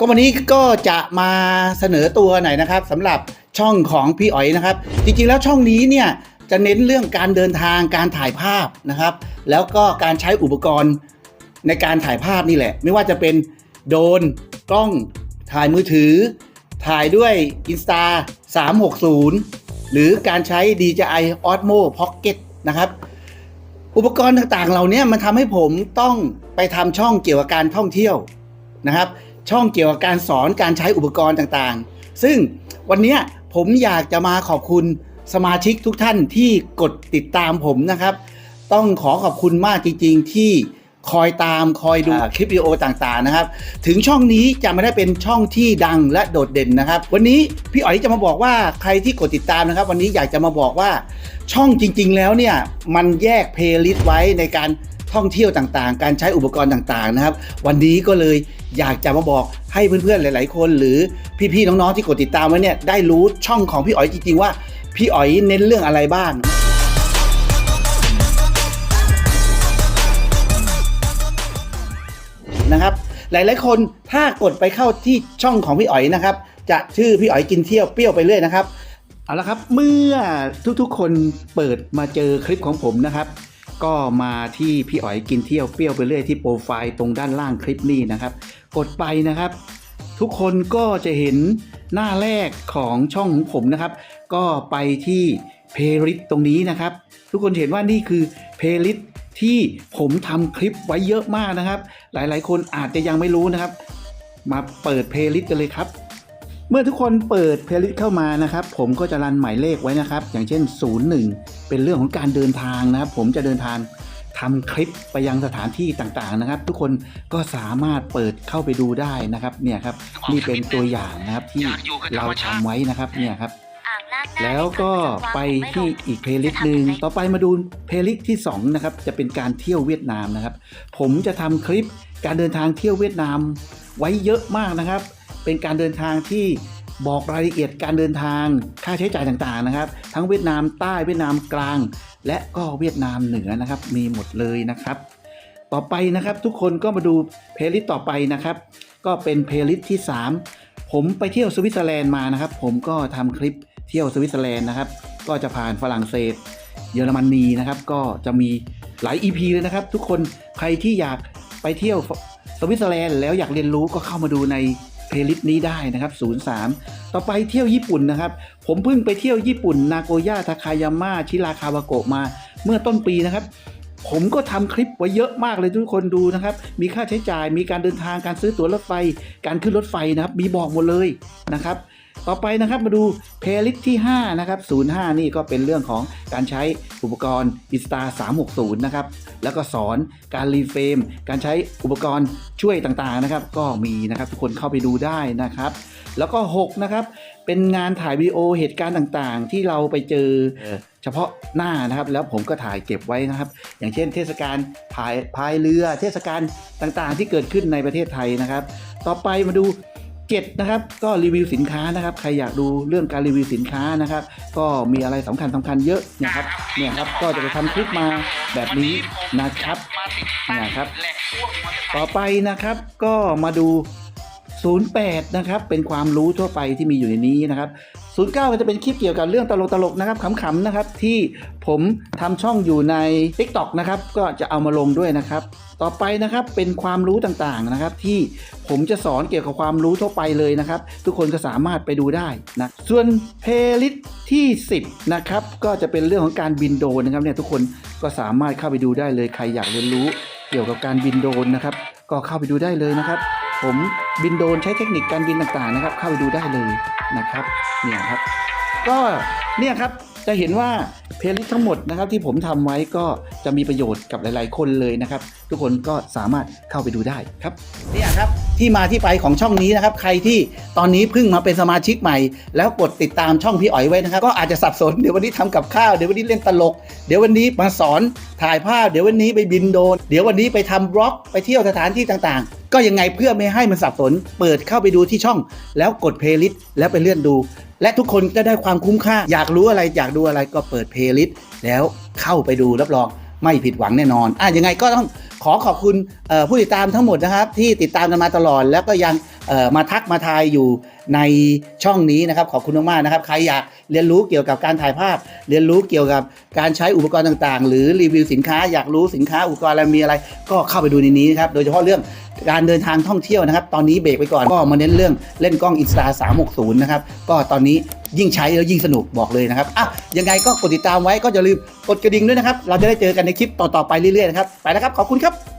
ก็วันนี้ก็จะมาเสนอตัวหน่อยนะครับสำหรับช่องของพี่อ๋อยนะครับ จริงๆแล้วช่องนี้เนี่ยจะเน้นเรื่องการเดินทางการถ่ายภาพนะครับ แล้วก็การใช้อุปกรณ์ในการถ่ายภาพนี่แหละ ไม่ว่าจะเป็นโดรนกล้องถ่ายมือถือ ถ่ายด้วย Insta 360 หรือการใช้ DJI Osmo Pocket นะครับอุปกรณ์ต่างๆ เหล่านี้มันทำให้ผมต้องไปทำช่องเกี่ยวกับการท่องเที่ยวนะครับ ช่องเกี่ยวกับการสอนการใช้อุปกรณ์ต่างๆ ซึ่งวันเนี้ยผมอยากจะมาขอบคุณสมาชิกทุกท่านที่กดติดตามผมนะครับ ต้องขอขอบคุณมากจริง ๆ ที่คอยตามคอยดูคลิปวิดีโอต่างๆนะครับ ถึงช่องนี้จะไม่ได้เป็นช่องที่ดังและโดดเด่นนะครับ วันนี้พี่อ๋อยจะมาบอกว่าใครที่กดติดตามนะครับ วันนี้อยากจะมาบอกว่าช่องจริง ๆ แล้วเนี่ยมันแยกเพลย์ลิสต์ไว้ในการ ท่องเที่ยวต่างๆ การใช้อุปกรณ์ต่างๆนะครับ วันนี้ก็เลยอยากจะมาบอกให้เพื่อนๆหลาย ๆ คน หรือพี่ๆน้องๆที่กดติดตามไว้เนี่ยได้รู้ช่องของพี่อ๋อยจริงๆว่าพี่อ๋อยเน้นเรื่องอะไรบ้างนะครับ หลายๆคนถ้ากดไปเข้าที่ช่องของพี่อ๋อยนะครับ จะชื่อพี่อ๋อยกินเที่ยวเปรี้ยวไปเรื่อยนะครับเอาละครับ เมื่อทุกๆคนเปิดมาเจอคลิปของผมนะครับ ก็มาที่พี่อ๋อยกินเที่ยวเปรี้ยวไปเรื่อยที่โปรไฟล์ตรงด้านล่างคลิปนี้นะครับ กดไปนะครับ ทุกคนก็จะเห็นหน้าแรกของช่องของผมนะครับ ก็ไปที่เพลย์ลิสตรงนี้นะครับ ทุกคนเห็นว่านี่คือเพลย์ลิสที่ผมทำคลิปไว้เยอะมากนะครับ หลายๆ คนอาจจะยังไม่รู้นะครับ มาเปิดเพลย์ลิสกันเลยครับ เมื่อทุกคนเปิดเพลย์ลิสเข้ามานะครับ ผมก็จะรันหมายเลขไว้นะครับ อย่างเช่น 01 เป็นเรื่องของการเดินทางนะครับ ผมจะเดินทางทำคลิปไปยังสถานที่ต่างๆนะครับ ทุกคนก็สามารถเปิดเข้าไปดูได้นะครับเนี่ยครับนี่เป็นตัวอย่างนะครับที่เราทำไว้นะครับเนี่ยครับแล้วก็ไปที่อีกเพลย์ลิสต์หนึ่งต่อไปมาดูเพลย์ลิสต์ที่2นะครับจะเป็นการเที่ยวเวียดนามนะครับ ผมจะทำคลิปการเดินทางเที่ยวเวียดนามไว้เยอะมากนะครับ เป็นการเดินทางที่บอกรายละเอียดการเดินทางค่าใช้จ่ายต่างๆนะครับ ทั้งเวียดนามใต้เวียดนามกลาง และก็เวียดนามเหนือนะครับ มีหมดเลยนะครับ ต่อไปนะครับทุกคนก็มาดูเพลย์ลิสต์ต่อไปนะครับ ก็เป็นเพลย์ลิสต์ที่ 3 ผมไปเที่ยวสวิตเซอร์แลนด์มานะครับ ผมก็ทำคลิปเที่ยวสวิตเซอร์แลนด์นะครับ ก็จะผ่านฝรั่งเศส เยอรมนีนะครับ ก็จะมีหลาย EP เลยนะครับ ทุกคนใครที่อยากไปเที่ยวสวิตเซอร์แลนด์แล้วอยากเรียนรู้ก็เข้ามาดูใน เพลย์ลิสต์นี้ได้นะครับ 03 ต่อไปเที่ยวญี่ปุ่นนะครับ ผมเพิ่งไปเที่ยวญี่ปุ่น นาโกย่าทาคายาม่าชิราคาวาโกะมาเมื่อต้นปีนะครับ ผมก็ทำคลิปไว้เยอะมากเลยทุกคนดูนะครับ มีค่าใช้จ่ายมีการเดินทางการซื้อตั๋วรถไฟ การขึ้นรถไฟนะครับ มีบอกหมดเลยนะครับ ต่อไปนะครับมาดูเพลย์ลิสต์ที่ 5 นะครับ 05 นี่ก็เป็นเรื่องของการใช้อุปกรณ์ Insta 360 นะครับ แล้วก็สอนการรีเฟรมการใช้อุปกรณ์ช่วยต่างๆนะครับ ก็มีนะครับทุกคนเข้าไปดูได้นะครับ แล้วก็ 6 นะครับ เป็นงานถ่ายวิดีโอเหตุการณ์ต่างๆ ที่เราไปเจอเฉพาะหน้านะครับ แล้วผมก็ถ่ายเก็บไว้นะครับ อย่างเช่น เทศกาลพายพายเรือเทศกาลต่างๆ ที่เกิดขึ้นในประเทศไทยนะครับ ต่อไปมาดู 7นะครับก็รีวิวสินค้านะครับ ใครอยากดูเรื่องการรีวิวสินค้านะครับ ก็มีอะไรสำคัญสำคัญเยอะนะครับเนี่ยครับก็จะไปทำคลิปมาแบบนี้นะครับนะครับ ต่อไปนะครับก็มาดู 08 นะครับเป็นความรู้ทั่วไปที่มีอยู่ในนี้นะครับ09ก็จะเป็นคลิปเกี่ยวกับเรื่องตลกๆนะครับขำๆนะครับที่ผมทำช่องอยู่ใน TikTok นะครับก็จะเอามาลงด้วยนะครับ ต่อไปนะครับเป็นความรู้ต่างๆนะครับ ที่ผมจะสอนเกี่ยวกับความรู้ทั่วไปเลยนะครับ ทุกคนก็สามารถไปดูได้นะส่วนเพลย์ลิสที่ 10 นะครับก็จะเป็นเรื่องของการบินโดรนนะครับเนี่ยทุกคนก็สามารถเข้าไปดูได้เลยใครอยากเรียนรู้เกี่ยวกับการบินโดรนนะครับ ก็เข้าไปดูได้เลยนะครับ ผมบินโดรนใช้เทคนิคการบินต่างๆนะครับ เข้าไปดูได้เลยนะครับเนี่ยครับ ก็เนี่ยครับจะเห็นว่าเพลย์ลิสต์ทั้งหมดนะครับที่ผมทำไว้ก็จะมีประโยชน์กับหลาย ๆ คนเลยนะครับ ทุกคนก็สามารถเข้าไปดูได้ครับเนี่ยครับที่มาที่ไปของช่องนี้นะครับ ใครที่ตอนนี้เพิ่งมาเป็นสมาชิกใหม่ แล้วกดติดตามช่องพี่อ๋อยไว้นะครับ ก็อาจจะสับสนเดี๋ยววันนี้ทำกับข้าวเดี๋ยววันนี้เล่นตลก เดี๋ยววันนี้มาสอนถ่ายภาพ เดี๋ยววันนี้ไปบินโดรนเดี๋ยววันนี้ไปทำบล็อกไปเที่ยวสถานที่ต่างๆ ก็ยังไงเพื่อไม่ให้มันสับสน เปิดเข้าไปดูที่ช่อง แล้วกดเพลย์ลิสต์แล้วไปเลื่อนดู และทุกคนก็ได้ความคุ้มค่า อยากรู้อะไรอยากดูอะไรก็เปิดเพลย์ลิสต์แล้วเข้าไปดูรับรอง ไม่ผิดหวังแน่นอนอะยังไงก็ต้องขอขอบคุณผู้ติดตามทั้งหมดนะครับ ที่ติดตามกันมาตลอด แล้วก็ยังมาทักมาทายอยู่ในช่องนี้นะครับ ขอบคุณมากๆนะครับ ใครอยากเรียนรู้เกี่ยวกับการถ่ายภาพ เรียนรู้เกี่ยวกับการใช้อุปกรณ์ต่างๆ หรือรีวิวสินค้าอยากรู้สินค้าอุปกรณ์อะไรมีอะไร ก็เข้าไปดูในนี้นะครับ โดยเฉพาะเรื่องการเดินทางท่องเที่ยวนะครับ ตอนนี้เบรกไปก่อนก็มาเน้นเรื่องเล่นกล้องอินสตา360 นะครับ ก็ตอนนี้ ยิ่งใช้แล้วยิ่งสนุกบอกเลยนะครับอะยังไงก็กดติดตามไว้ก็อย่าลืมกดกระดิ่งด้วยนะครับ เราจะได้เจอกันในคลิปต่อๆไปเรื่อยๆนะครับ ไปแล้วครับ ขอบคุณครับ